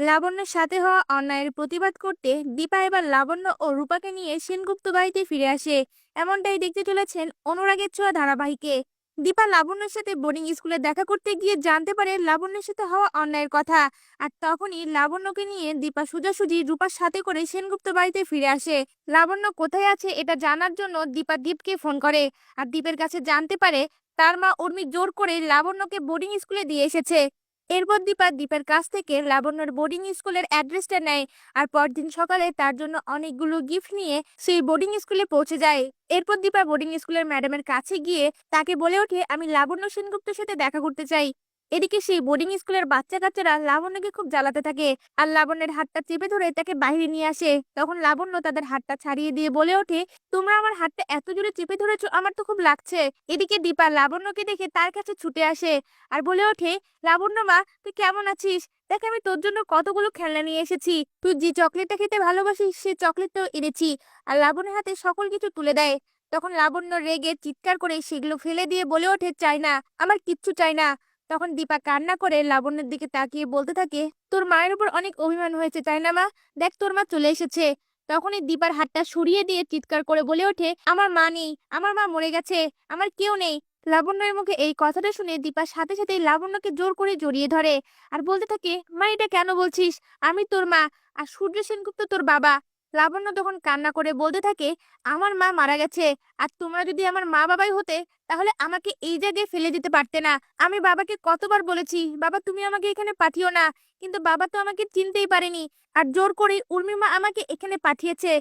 লাবণ্যের সাথে হওয়া অন্যায়ের প্রতিবাদ করতে দীপা এবার লাবণ্য ও রূপাকে নিয়ে সেনগুপ্ত বাড়িতে ফিরে আসে। এমনটাই দেখতে চলেছেন অনুরাগের ছোঁয়া ধারাবাহিকে। দীপা লাবণ্যের সাথে বোর্ডিং স্কুলে দেখা করতে গিয়ে জানতে পারে লাবণ্যের সাথে হওয়া অন্যায়ের কথা। আর তখনই লাবণ্যকে নিয়ে দীপা সোজাসুজি রূপার সাথে করে সেনগুপ্ত বাড়িতে ফিরে আসে। লাবণ্য কোথায় আছে এটা জানার জন্য দীপা দীপকে ফোন করে। আর দীপের কাছে জানতে পারে তার মা উর্মি জোর করে লাবণ্যকে বোর্ডিং স্কুলে দিয়ে এসেছে। এরপর দীপা দীপের কাছ থেকে লাবণ্যর বোর্ডিং স্কুলের অ্যাড্রেসটা নেয়। আর পরদিন সকালে তার জন্য অনেকগুলো গিফট নিয়ে সেই বোর্ডিং স্কুলে পৌঁছে যায়। এরপর দীপা বোর্ডিং স্কুলের ম্যাডামের কাছে গিয়ে তাকে বলে ওঠে, আমি লাবণ্য সেনগুপ্তের সাথে দেখা করতে চাই। এদিকে সেই বোর্ডিং স্কুলের বাচ্চা কাচ্চারা লাবণ্যকে খুব জ্বালাতে থাকে। আর লাবণ্যের হাতটা চেপে ধরে তাকে বাইরে নিয়ে আসে। তখন লাবণ্য তাদের হাতটা ছাড়িয়ে দিয়ে বলে ওঠে, তোমরা আমার হাতটা এত জোরে চেপে ধরেছো, আমার তো খুব লাগছে। এদিকে দীপা লাবণ্যকে দেখে তার কাছে ছুটে আসে আর বলে ওঠে, লাবণ্য মা, তুই কেমন আছিস? দেখ, আমি তোর জন্য কতগুলো খেলনা নিয়ে এসেছি। তুই যে চকলেটটা খেতে ভালোবাসিস, সে চকলেটটাও এনেছি। আর লাবণ্যের হাতে সকল কিছু তুলে দেয়। তখন লাবণ্য রেগে চিৎকার করে সেগুলো ফেলে দিয়ে বলে ওঠে, চাই না, আমার কিচ্ছু চাই না। তখন দীপা কান্না করে লাবণ্যের দিকে তাকিয়ে বলতে থাকে, তোর মায়ের উপর অনেক অভিমান হয়েছে, তাই না মা? দেখ, তোর মা চলে এসেছে। তখনই দীপার হাতটা সরিয়ে দিয়ে চিৎকার করে বলে ওঠে, আমার মা নেই, আমার মা মরে গেছে, আমার কেউ নেই। লাবণ্যের মুখে এই কথাটা শুনে দীপার সাথে সাথে লাবণ্যকে জোর করে জড়িয়ে ধরে আর বলতে থাকে, মা, এটা কেন বলছিস? আমি তোর মা, আর সূর্য সেনগুপ্ত তোর বাবা। লাবণ্য তখন কান্না করে বলতে থাকে, আমার মা মারা গেছে, আর তোমরা যদি আমার মা বাবাই হতে, তাহলে আমাকে এই জায়গায় ফেলে দিতে পারতে না। আমি বাবাকে কতবার বলেছি, বাবা, তুমি আমাকে এখানে পাঠিও না। কিন্তু বাবা তো আমাকে চিনতেই পারেনি, আর জোর করে উর্মিমা আমাকে এখানে পাঠিয়েছে।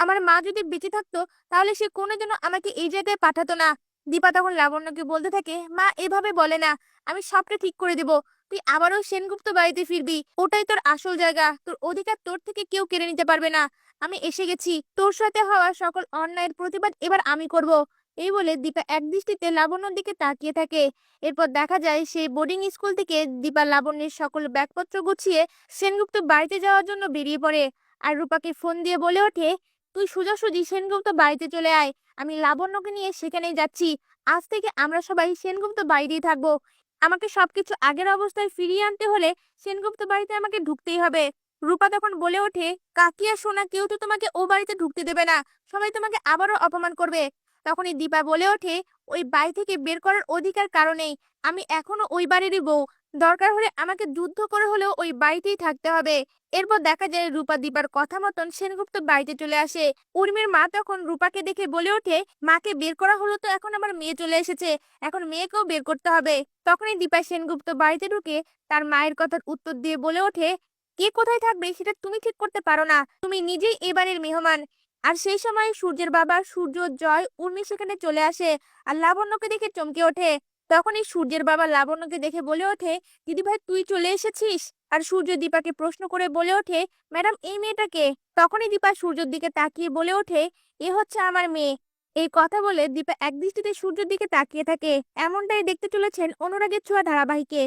আমার মা যদি বেঁচে থাকতো, তাহলে সে কোনো যেন আমাকে এই জায়গায় পাঠাতো না। দীপা তখন লাবণ্যকে বলতে থাকে, মা, এভাবে বলে না, আমি সবটা ঠিক করে দেব। তুই আবারও সেনগুপ্ত বাড়িতে ফিরবি। ওটাই তোর আসল জায়গা। তোর অধিকার তোর থেকে কেউ কেড়ে নিতে পারবে না। আমি এসে গেছি। তোর সাথে হওয়া সকল অন্যায়ের প্রতিবাদ এবার আমি করব। এই বলে দীপা এক দৃষ্টিতে লাবণ্যর দিকে তাকিয়ে থাকে। এরপর দেখা যায় সেই বোর্ডিং স্কুল থেকে দীপা লাবণ্যের সকল ব্যাগপত্র গুছিয়ে সেনগুপ্ত বাড়িতে যাওয়ার জন্য বেরিয়ে পড়ে। আর রূপাকে ফোন দিয়ে বলে ওঠে তুই সোজাসুজি সেনগুপ্ত বাড়িতে চলে আয়। আমি লাবণ্যকে নিয়ে সেখানেই যাচ্ছি। আজ থেকে আমরা সবাই সেনগুপ্ত বাড়িতেই থাকব। আমাকে সবকিছু আগের অবস্থায় ফিরিয়ে আনতে হলে সেনগুপ্ত বাড়িতে আমাকে ঢুকতেই হবে। রূপা তখন বলে ওঠে কাকিয়া সোনা কেউ তো তোমাকে ও বাড়িতে ঢুকতে দেবে না। সবাই তোমাকে আবারও অপমান করবে। তখনই দীপা বলে ওঠে, ওই বাড়ি থেকে বের করার অধিকার কারণেই আমি এখনও ওই বাড়িরই বউ। দরকার হলে আমাকে যুদ্ধ করে হলেও ওই বাড়িতেই থাকতে হবে। এরপর দেখা যায় রূপা দীপার কথা মতন সেনগুপ্ত বাড়িতে চলে আসে। উর্মির মা তখন রূপাকে দেখে বলে ওঠে, মাকে বের করা হলো তো, এখন আমার মেয়ে চলে এসেছে। এখন মেয়েকেও বের করতে হবে। তখনই দীপা সেনগুপ্ত বাড়িতে ঢুকে তার মায়ের কথার উত্তর দিয়ে বলে ওঠে, কে কোথায় থাকবে সেটা তুমি ঠিক করতে পারো না। তুমি নিজেই এবারের মেহমান। আর সেই সময় সূর্যের বাবা, সূর্য, জয়, উর্মি সেখানে চলে আসে। আর লাবণ্যকে দেখে চমকে ওঠে। তখনই সূর্যের বাবা লাবণ্যকে দেখে বলে ওঠে, দিদি ভাই, তুই চলে এসেছিস? আর সূর্য দীপাকে প্রশ্ন করে বলে ওঠে, ম্যাডাম, এই মেয়েটাকে? তখনই দীপা সূর্যের দিকে তাকিয়ে বলে ওঠে, এ হচ্ছে আমার মেয়ে। এই কথা বলে দীপা একদৃষ্টিতে সূর্যের দিকে তাকিয়ে থাকে, এমনটাই দেখতে চলেছেন অনুরাগের ছোঁয়া ধারাবাহিকে।